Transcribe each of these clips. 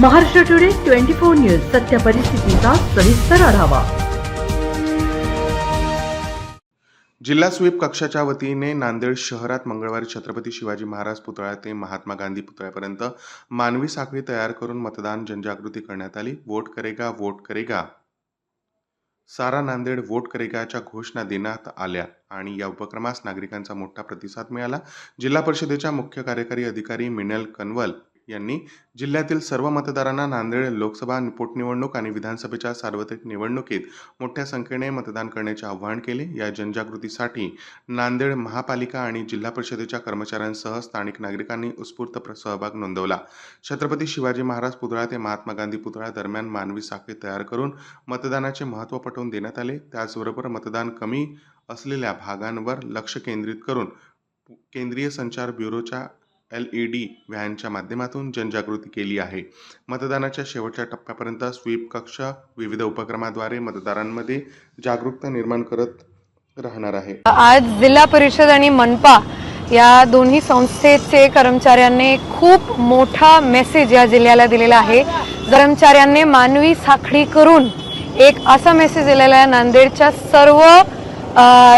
Maharashtra today twenty four news सत्य परिस्थितीचा सविस्तर आढावा. जिल्हा स्वीप कक्षाच्या वतीने नांदेड शहरात मंगळवारी छत्रपती शिवाजी महाराज पुतळा ते महात्मा गांधी पुतळ्यापर्यंत मानवी साखळी तयार करून मतदान जनजागृती करण्यात आली. वोट करेगा वोट करेगा. सारा नांदेड वोट करेगाच्या घोषणा देण्यात आल्या आणि या उपक्रमास नागरिकांचा मोठा प्रतिसाद मिळाला. जिल्हा परिषदेच्या मुख्य कार्यकारी अधिकारी मिनल कनवल यांनी जिल्ह्यातील सर्व मतदारांना नांदेड लोकसभा पोटनिवडणूक आणि विधानसभेच्या सार्वत्रिक निवडणुकीत मोठ्या संख्येने मतदान करण्याचे आवाहन केले. या जनजागृतीसाठी नांदेड महापालिका आणि जिल्हा परिषदेच्या कर्मचाऱ्यांसह स्थानिक नागरिकांनी उत्स्फूर्त सहभाग नोंदवला. छत्रपती शिवाजी महाराज पुतळा ते महात्मा गांधी पुतळा दरम्यान मानवी साखळी तयार करून मतदानाचे महत्त्व पटवून देण्यात आले. त्याचबरोबर मतदान कमी असलेल्या भागांवर लक्ष केंद्रित करून केंद्रीय संचार ब्युरोच्या एल ई डी व्हॅनच्या माध्यमातून जनजागृती केली आहे. मतदानाच्या शेवटच्या टप्प्यापर्यंत स्वीप कक्ष विविध उपक्रमाद्वारे मतदारांमध्ये जागरूकता निर्माण करत राहणार आहे. आज जिल्हा परिषद आणि मनपा या दोन्ही संस्थेचे कर्मचाऱ्यांनी खूप मोठा मेसेज या जिल्ह्याला दिलेला आहे. कर्मचाऱ्यांनी मानवी साखळी करून एक असा मेसेज दिलेला आहे नांदेडच्या सर्व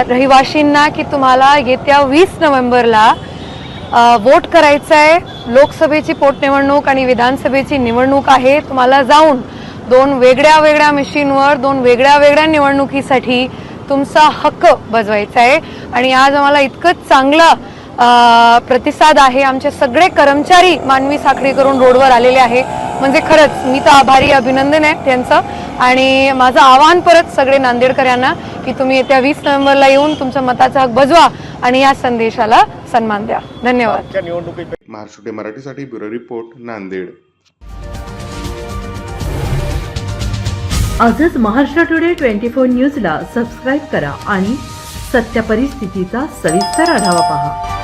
रहिवाशींना की तुम्हाला येत्या वीस नोव्हेंबरला वोट करायचं आहे लोकसभेची पोटनिवडणूक आणि विधानसभेची निवडणूक आहे. तुम्हाला जाऊन दोन वेगळ्या वेगळ्या मशीनवर दोन वेगळ्या वेगळ्या निवडणुकीसाठी तुमचा हक्क बजवायचा आहे आणि आज आम्हाला इतकं चांगला प्रतिसाद आहे. आमचे सगळे कर्मचारी मानवी साखळी करून रोडवर आलेले आहे म्हणजे खरंच मी तर आभारी अभिनंदन आहे त्यांचं. आणि माझं आवाहन परत सगळे नांदेडकरांना की तुम्ही येत्या वीस नोव्हेंबरला येऊन तुमचा मताचा हक बजवा आणि या संदेशाला सन्मान द्या. धन्यवाद. महाराष्ट्र टुडे मराठीसाठी ब्युरो रिपोर्ट नांदेड. आजच महाराष्ट्र टुडे ट्वेंटी फोर न्यूजला सबस्क्राईब करा आणि सत्य परिस्थितीचा सविस्तर आढावा पहा.